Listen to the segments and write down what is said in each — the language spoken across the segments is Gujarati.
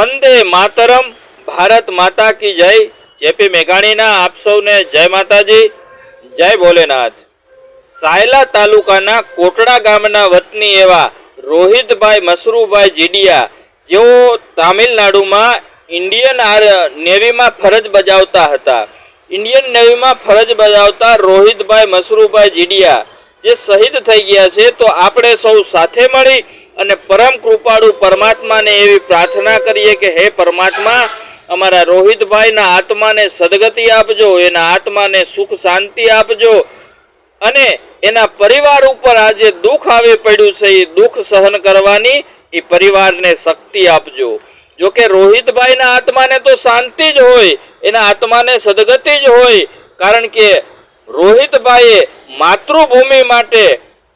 વંદે માતરમ, ભારત માતા કી જય. જેપી મેઘાણીના આપ સૌને જય માતાજી, જય ભોલેનાથ. સાયલા તાલુકાના કોટડા ગામના વતની એવા રોહિતભાઈ મસરૂભાઈ જીડિયા, જેઓ તામિલનાડુમાં ઇન્ડિયન નેવીમાં ફરજ બજાવતા હતા. ઇન્ડિયન નેવીમાં ફરજ બજાવતા રોહિતભાઈ મસરૂભાઈ જીડિયા, જે શહીદ થઈ ગયા છે, તો આપણે સૌ સાથે મળી અને પરમ કૃપાળુ પરમાત્માને એવી પ્રાર્થના કરીએ કે હે પરમાત્મા, અમારા રોહિતભાઈના આત્માને સદગતિ આપજો, એના આત્માને સુખ શાંતિ આપજો અને એના પરિવાર ઉપર આજે દુઃખ આવી પડ્યું છે એ દુઃખ સહન કરવાની એ પરિવારને શક્તિ આપજો. જો કે રોહિતભાઈના આત્માને તો શાંતિ જ હોય, એના આત્માને સદગતિ જ હોય, કારણ કે રોહિતભાઈએ માતૃભૂમિ માટે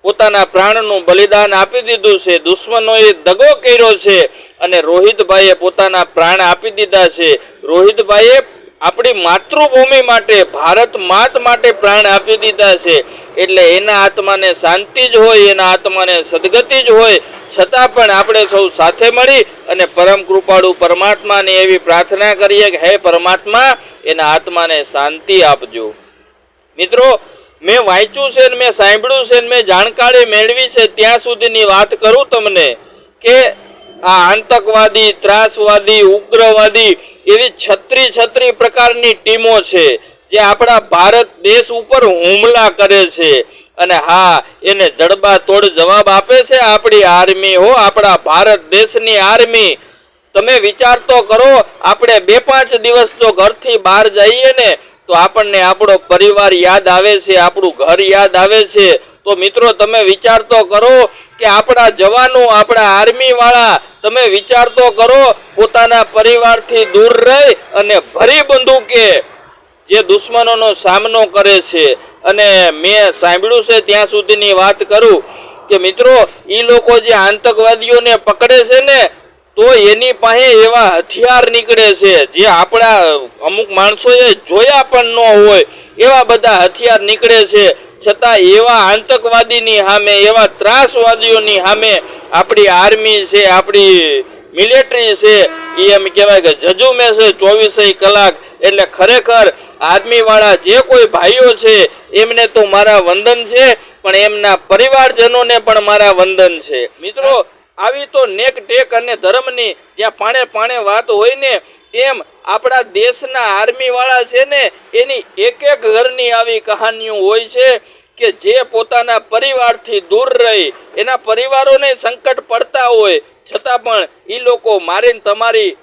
પોતાના પ્રાણનું બલિદાન આપી દીધું છે. દુશ્મનોએ દગો કર્યો છે અને રોહિતભાઈએ પોતાના પ્રાણ આપી દીધા છે. રોહિતભાઈએ આપણી માતૃભૂમિ માટે, ભારત માત માટે પ્રાણ આપી દીધા છે. એટલે એના આત્માને શાંતિ જ હોય, એના આત્માને સદગતિ જ હોય. છતાં પણ આપણે સૌ સાથે મળી અને પરમ કૃપાળુ પરમાત્માને એવી પ્રાર્થના કરીએ કે, હે પરમાત્મા, એના આત્માને શાંતિ આપજો. મિત્રો મેં વાંચ્યું છે ને મેં સાંભળ્યું છે ને મેં જાણકારી મેળવી છે, ત્યાં સુધીની વાત કરું તમને કે આ આતંકવાદી, ત્રાસવાદી, ઉગ્રવાદી એવી છત્રી છત્રી પ્રકારની ટીમો છે, જે આપણા ભારત દેશ ઉપર હુમલા કરે છે. અને હા, એને જડબા તોડ જવાબ આપે છે આપણી આર્મી. હો, આપણા ભારત દેશની આર્મી. તમે વિચાર તો કરો, આપણે બે પાંચ દિવસ તો ઘરથી બહાર જઈએ ને તો આપણને આપણો પરિવાર યાદ આવે છે, આપણું ઘર યાદ આવે છે. તો મિત્રો, તમે વિચાર તો કરો કે આપણા જવાનો, આપણા આર્મી વાળા તમે વિચાર તો કરો, પોતાના પરિવારથી દૂર રહી અને ભરી બંદૂકે જે દુશ્મનોનો સામનો કરે છે. અને મેં સાંભળ્યું છે, ત્યાં સુધીની વાત કરું કે મિત્રો એ લોકો જે આતંકવાદીઓને પકડે છે ને તો એની પાસે એવા હથિયાર નીકળે છે, જે આપણા અમુક માણસોએ જોયા પણ ન હોય, એવા બધા હથિયાર નીકળે છે. છતાં એવા આતંકવાદીની સામે, એવા ત્રાસવાદીઓની સામે આપણી આર્મી છે, આપણી મિલિટરી છે એ એમ કહેવાય કે જજુમે છે ચોવીસે કલાક. એટલે ખરેખર આર્મીવાળા જે કોઈ ભાઈઓ છે, એમને તો મારા વંદન છે, પણ એમના પરિવારજનોને પણ મારા વંદન છે. મિત્રો આવી તો નેક ટેક અને ધર્મની જ્યાં પાણે પાણે વાત હોય ને, એમ આપણા દેશના આર્મીવાળા છે ને, એની એક એક ઘરની આવી કહાનીઓ હોય છે કે જે પોતાના પરિવારથી દૂર રહી. એના પરિવારોને સંકટ પડતા હોય, છતાં પણ એ લોકો મારીને તમારી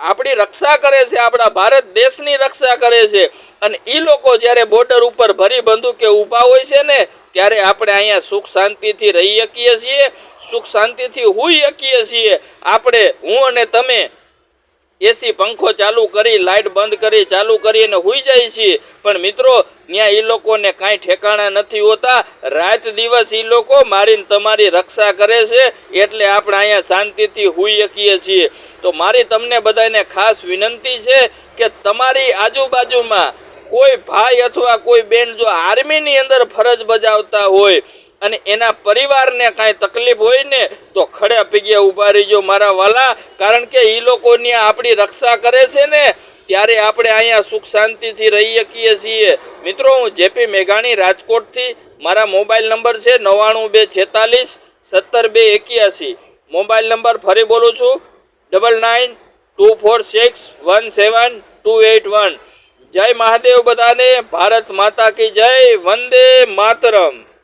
આપણી રક્ષા કરે છે, આપણા ભારત દેશની રક્ષા કરે છે. અને એ લોકો જ્યારે બોર્ડર ઉપર ભરી બંદૂકે ઊભા હોય છે ને, ત્યારે આપણે અહીંયા સુખ શાંતિથી રહી શકીએ છીએ. સુખ શાંતિથી હોઈ શકીએ છીએ. આપણે, હું અને તમે એસી પંખો ચાલુ કરી લાઇટ બંધ કરી, ચાલુ કરી અને હુઈ જાય છીએ પણ મિત્રો ત્યાં એ લોકોને કાંઈ ઠેકાણા નથી હોતા. રાત દિવસ એ લોકો મારીને તમારી રક્ષા કરે છે, એટલે આપણે અહીંયા શાંતિથી હોઈ શકીએ છીએ. તો મારી તમને બધાને ખાસ વિનંતી છે કે તમારી આજુબાજુમાં કોઈ ભાઈ અથવા કોઈ બેન જો આર્મીની અંદર ફરજ બજાવતા હોય અને એના પરિવારને કાંઈ તકલીફ હોય ને, તો ખડે પીગે ઊભા રહીજો મારા વાલા. કારણ કે એ લોકોની આપણી રક્ષા કરે છે ને, ત્યારે આપણે અહીંયા સુખ શાંતિથી રહી શકીએ છીએ. મિત્રો, હું જેપી મેઘાણી રાજકોટથી, મારા મોબાઈલ નંબર છે નવ્વાણું બે છેતાલીસ સત્તર બે એક્યાસી. મોબાઈલ નંબર ફરી બોલું છું. Double nine two four six one seven two eight one. જય મહાદેવ બધાને. ભારત માતા કી જય. વંદે માતરમ.